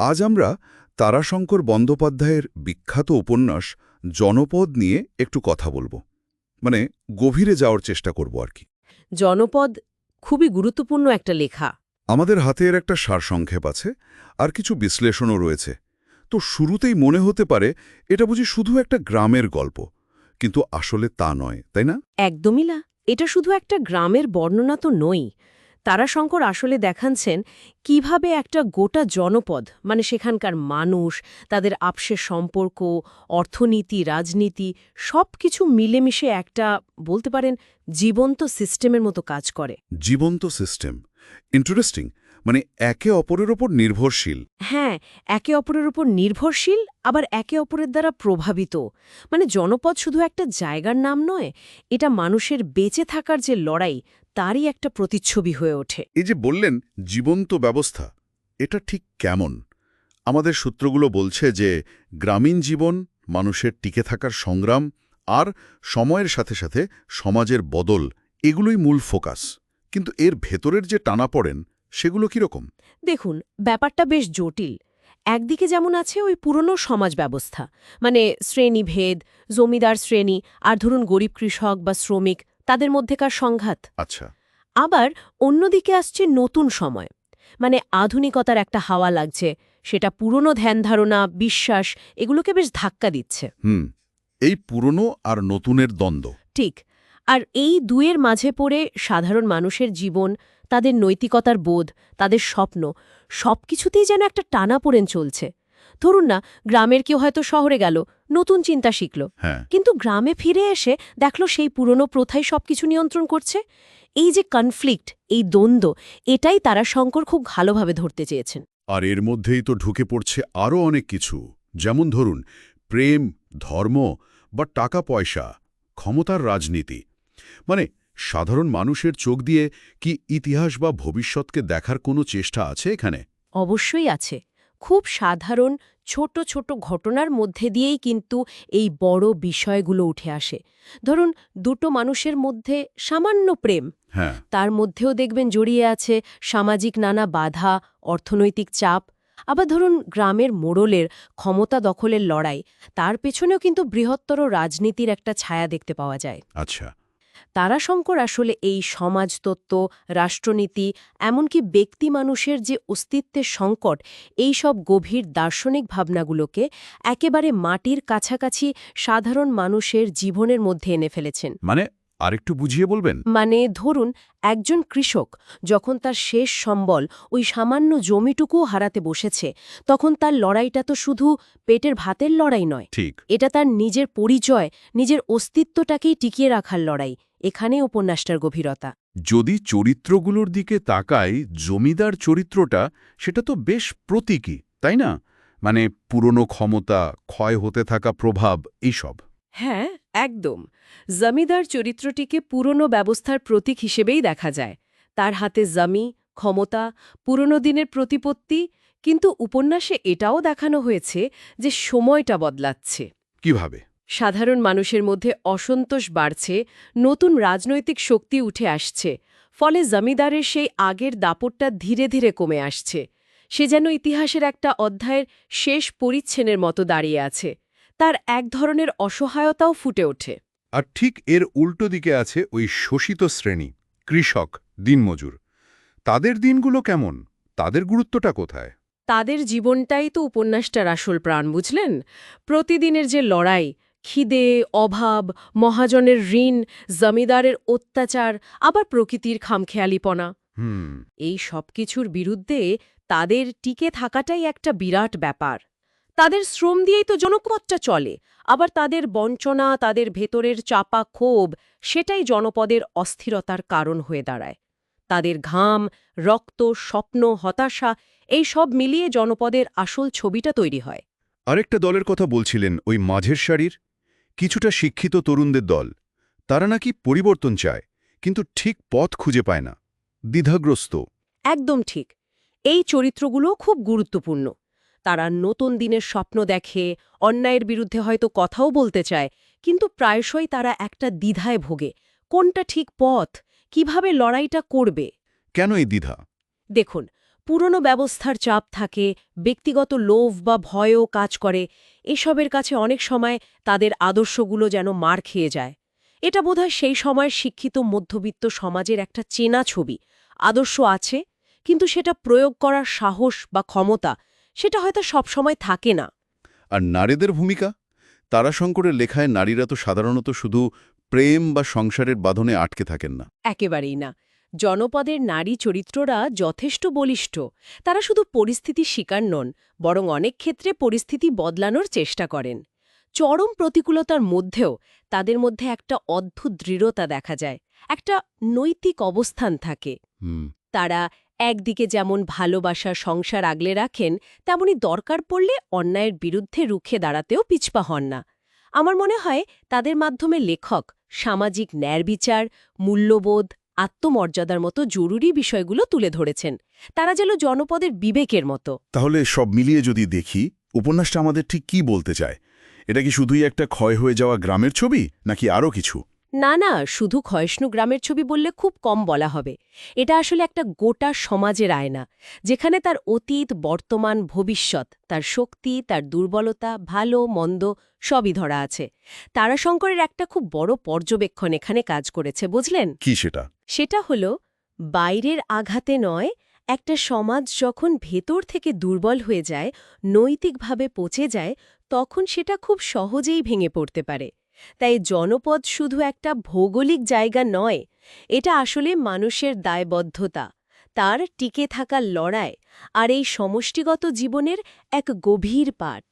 আজ আমরা তারাশঙ্কর বন্দ্যোপাধ্যায়ের বিখ্যাত উপন্যাস জনপদ নিয়ে একটু কথা বলব। মানে গভীরে যাওয়ার চেষ্টা করব আর কি। জনপদ খুবই গুরুত্বপূর্ণ একটা লেখা। আমাদের হাতে এর একটা সারসংক্ষেপ আছে আর কিছু বিশ্লেষণও রয়েছে। তো শুরুতেই মনে হতে পারে এটা বুঝি শুধু একটা গ্রামের গল্প কিন্তু আসলে তা নয় তাই না? একদমই না। এটা শুধু একটা গ্রামের বর্ণনা তো নই তারাশঙ্কর আসলে দেখাচ্ছেন কীভাবে একটা গোটা জনপদ মানে সেখানকার মানুষ তাদের আপসের সম্পর্ক অর্থনীতি রাজনীতি সব কিছু মিলেমিশে একটা বলতে পারেন জীবন্ত সিস্টেমের মতো কাজ করে। জীবন্ত সিস্টেম। ইন্টারেস্টিং। মানে একে অপরের ওপর নির্ভরশীল। হ্যাঁ একে অপরের উপর নির্ভরশীল আবার একে অপরের দ্বারা প্রভাবিত। মানে জনপদ শুধু একটা জায়গার নাম নয় এটা মানুষের বেঁচে থাকার যে লড়াই তারই একটা প্রতিচ্ছবি হয়ে ওঠে। এই যে বললেন জীবন্ত ব্যবস্থা এটা ঠিক কেমন? আমাদের সূত্রগুলো বলছে যে গ্রামীণ জীবন মানুষের টিকে থাকার সংগ্রাম আর সময়ের সাথে সাথে সমাজের বদল এগুলোই মূল ফোকাস। কিন্তু এর ভেতরের যে টানা পড়েন সেগুলো কীরকম? দেখুন ব্যাপারটা বেশ জটিল। একদিকে যেমন আছে ওই পুরনো সমাজ ব্যবস্থা মানে শ্রেণীভেদ জমিদার শ্রেণি আর ধরুন গরিব কৃষক বা শ্রমিক তাদের মধ্যেকার সংঘাত। আচ্ছা। আবার অন্যদিকে আসছে নতুন সময়। মানে আধুনিকতার একটা হাওয়া লাগছে সেটা পুরনো ধ্যানধারণা বিশ্বাস এগুলোকে বেশ ধাক্কা দিচ্ছে। হুম এই পুরনো আর নতুনের দ্বন্দ্ব। ঠিক আর এই দুয়ের মাঝে পড়ে সাধারণ মানুষের জীবন তাদের নৈতিকতার বোধ তাদের স্বপ্ন সবকিছুতেই যেন একটা টানাপোড়েন চলছে। ধরুন না গ্রামের কেউ হয়তো শহরে গেল নতুন চিন্তা শিখল। হ্যাঁ। কিন্তু গ্রামে ফিরে এসে দেখল সেই পুরনো প্রথাই সবকিছু নিয়ন্ত্রণ করছে। এই যে কনফ্লিক্ট এই দ্বন্দ্ব এটাই তারা শঙ্কর খুব ভালোভাবে ধরতে চেয়েছেন। আর এর মধ্যেই তো ঢুকে পড়ছে আরও অনেক কিছু। যেমন ধরুন প্রেম ধর্ম বা টাকা পয়সা ক্ষমতার রাজনীতি। মানে সাধারণ মানুষের চোখ দিয়ে কি ইতিহাস বা ভবিষ্যৎকে দেখার কোনো চেষ্টা আছে এখানে? অবশ্যই আছে। খুব সাধারণ ছোট ছোট ঘটনার মধ্যে দিয়েই কিন্তু এই বড় বিষয়গুলো উঠে আসে। ধরুন দুটো মানুষের মধ্যে সামান্য প্রেম হ্যাঁ। তার মধ্যেও দেখবেন জড়িয়ে আছে সামাজিক নানা বাধা অর্থনৈতিক চাপ। আবার ধরুন গ্রামের মোড়লের ক্ষমতা দখলের লড়াই তার পেছনেও কিন্তু বৃহত্তর রাজনীতির একটা ছায়া দেখতে পাওয়া যায়। আচ্ছা। তারাশঙ্কর আসলে এই সমাজতত্ত্ব রাষ্ট্রনীতি এমনকি ব্যক্তি মানুষের যে অস্তিত্বের সংকট এই সব গভীর দার্শনিক ভাবনাগুলোকে একেবারে মাটির কাছাকাছি সাধারণ মানুষের জীবনের মধ্যে এনে ফেলেছেন। মানে আরেকটু বুঝিয়ে বলবেন? মানে ধরুন একজন কৃষক যখন তার শেষ সম্বল ওই সামান্য জমিটুকুও হারাতে বসেছে তখন তার লড়াইটা তো শুধু পেটের ভাতের লড়াই নয়। ঠিক। এটা তার নিজের পরিচয় নিজের অস্তিত্বটাকেই টিকিয়ে রাখার লড়াই। এখানে উপন্যাসটার গভীরতা। যদি চরিত্রগুলোর দিকে তাকাই জমিদার চরিত্রটা সেটা তো বেশ প্রতীকী তাই না? মানে পুরনো ক্ষমতা ক্ষয় হতে থাকা প্রভাব এইসব। হ্যাঁ একদম। জমিদার চরিত্রটিকে পুরনো ব্যবস্থার প্রতীক হিসেবেই দেখা যায়। তার হাতে জমি ক্ষমতা পুরনো দিনের প্রতিপত্তি কিন্তু উপন্যাসে এটাও দেখানো হয়েছে যে সময়টা বদলাচ্ছে। কীভাবে? সাধারণ মানুষের মধ্যে অসন্তোষ বাড়ছে নতুন রাজনৈতিক শক্তি উঠে আসছে ফলে জমিদারের সেই আগের দাপটটা ধীরে ধীরে কমে আসছে। সে যেন ইতিহাসের একটা অধ্যায়ের শেষ পরিচ্ছেনের মতো দাঁড়িয়ে আছে। তার এক ধরনের অসহায়তাও ফুটে ওঠে। আর ঠিক এর উল্টো দিকে আছে ওই শোষিত শ্রেণি কৃষক দিনমজুর। তাদের দিনগুলো কেমন? তাদের গুরুত্বটা কোথায়? তাদের জীবনটাই তো উপন্যাসটার আসল প্রাণ বুঝলেন? প্রতিদিনের যে লড়াই খিদে অভাব মহাজনের ঋণ জমিদারের অত্যাচার আবার প্রকৃতির খামখেয়ালিপনা। হুম। এই সব কিছুর বিরুদ্ধে তাদের টিকে থাকাটাই একটা বিরাট ব্যাপার। তাদের শ্রম দিয়েই তো জনপদটা চলে আবার তাদের বঞ্চনা তাদের ভেতরের চাপা ক্ষোভ সেটাই জনপদের অস্থিরতার কারণ হয়ে দাঁড়ায়। তাদের ঘাম রক্ত স্বপ্ন হতাশা এই সব মিলিয়ে জনপদের আসল ছবিটা তৈরি হয়। আরেকটা দলের কথা বলছিলেন ওই মাঝের সারির কিছুটা শিক্ষিত তরুণদের দল। তারা নাকি পরিবর্তন চায় কিন্তু ঠিক পথ খুঁজে পায় না। দ্বিধাগ্রস্ত। একদম ঠিক। এই চরিত্রগুলো খুব গুরুত্বপূর্ণ। তারা নতুন দিনের স্বপ্ন দেখে অন্যায়ের বিরুদ্ধে হয়তো কথাও বলতে চায় কিন্তু প্রায়শই তারা একটা দ্বিধায় ভোগে। কোনটা ঠিক পথ? কীভাবে লড়াইটা করবে? কেন এই দ্বিধা? দেখুন পুরনো ব্যবস্থার চাপ থাকে ব্যক্তিগত লোভ বা ভয়ও কাজ করে। এসবের কাছে অনেক সময় তাদের আদর্শগুলো যেন মার খেয়ে যায়। এটা বোধহয় সেই সময়ের শিক্ষিত মধ্যবিত্ত সমাজের একটা চেনা ছবি। আদর্শ আছে কিন্তু সেটা প্রয়োগ করার সাহস বা ক্ষমতা সেটা হয়তো সবসময় থাকে না। আর নারীদের ভূমিকা? তারাশঙ্করের লেখায় নারীরা তো সাধারণত শুধু প্রেম বা সংসারের বাঁধনে আটকে থাকেন না। একেবারেই না। জনপদের নারী চরিত্ররা যথেষ্ট বলিষ্ঠ। তারা শুধু পরিস্থিতি শিকার নন বরং অনেক ক্ষেত্রে পরিস্থিতি বদলানোর চেষ্টা করেন। চরম প্রতিকূলতার মধ্যেও তাদের মধ্যে একটা অদ্ভুত দৃঢ়তা দেখা যায় একটা নৈতিক অবস্থান থাকে। তারা একদিকে যেমন ভালোবাসা সংসার আগলে রাখেন তেমনি দরকার পড়লে অন্যায়ের বিরুদ্ধে রুখে দাঁড়াতেও পিছপা হন না। আমার মনে হয় তাদের মাধ্যমে লেখক সামাজিক ন্যায়বিচার মূল্যবোধ আত্মমর্যাদার মতো জরুরি বিষয়গুলো তুলে ধরেছেন। তারা যেন জনপদের বিবেকের মতো। তাহলে সব মিলিয়ে যদি দেখি, উপন্যাসটা আমাদের ঠিক কি বলতে চায়? এটা কি শুধুই একটা ক্ষয় হয়ে যাওয়া গ্রামের ছবি, নাকি আরও কিছু? না না শুধু ক্ষয়ষ্ণু গ্রামের ছবি বললে খুব কম বলা হবে। এটা আসলে একটা গোটা সমাজের আয়না যেখানে তার অতীত বর্তমান ভবিষ্যৎ তার শক্তি তার দুর্বলতা ভালো মন্দ সবই ধরা আছে। তারাশঙ্করের একটা খুব বড় পর্যবেক্ষণ এখানে কাজ করেছে বুঝলেন? কি সেটা? সেটা হলো বাইরের আঘাতে নয় একটা সমাজ যখন ভেতর থেকে দুর্বল হয়ে যায় নৈতিকভাবে পচে যায় তখন সেটা খুব সহজেই ভেঙে পড়তে পারে। তাই জনপদ শুধু একটা ভৌগোলিক জায়গা নয়, এটা আসলে মানুষের দায়বদ্ধতা, তার টিকে থাকার লড়াই আর এই সমষ্টিগত জীবনের এক গভীর পাঠ।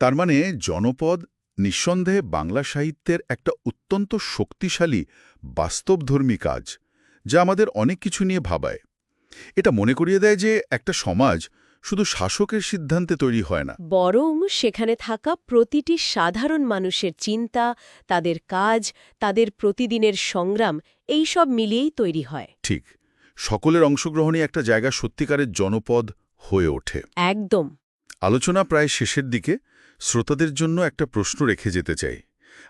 তার মানে জনপদ নিঃসন্দেহে বাংলা সাহিত্যের একটা অত্যন্ত শক্তিশালী বাস্তবধর্মী কাজ, যা আমাদের অনেক কিছু নিয়ে ভাবায়। এটা মনে করিয়ে দেয় যে একটা সমাজ শুধু শাসকের সিদ্ধান্তে তৈরি হয় না। বরং সেখানে থাকা প্রতিটি সাধারণ মানুষের চিন্তা তাদের কাজ তাদের প্রতিদিনের সংগ্রাম এই সব মিলিয়েই তৈরি হয়। ঠিক সকলের অংশগ্রহণে একটা জায়গা সত্যিকারের জনপদ হয়ে ওঠে। একদম। আলোচনা প্রায় শেষের দিকে শ্রোতাদের জন্য একটা প্রশ্ন রেখে যেতে চাই।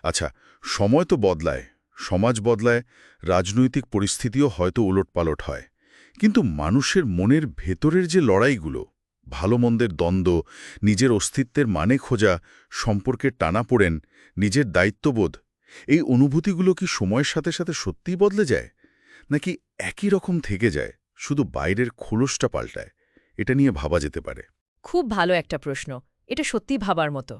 আচ্ছা সময় তো বদলায় সমাজ বদলায় রাজনৈতিক পরিস্থিতিও হয়তো উলটপালট হয়। কিন্তু মানুষের মনের ভেতরের যে লড়াইগুলো ভালো মন্দের দ্বন্দ্ব, নিজের অস্তিত্বের মানে খোঁজা সম্পর্কের টানাপোড়েন নিজের দায়িত্ববোধ, এই অনুভূতিগুলো কি সময়ের সাথে সাথে সত্যিই বদলে যায়? নাকি একই রকম থেকে যায়, শুধু বাইরের খোলসটা পাল্টায়? এটা নিয়ে ভাবা যেতে পারে। খুব ভালো একটা প্রশ্ন। এটা সত্যি ভাবার মতো।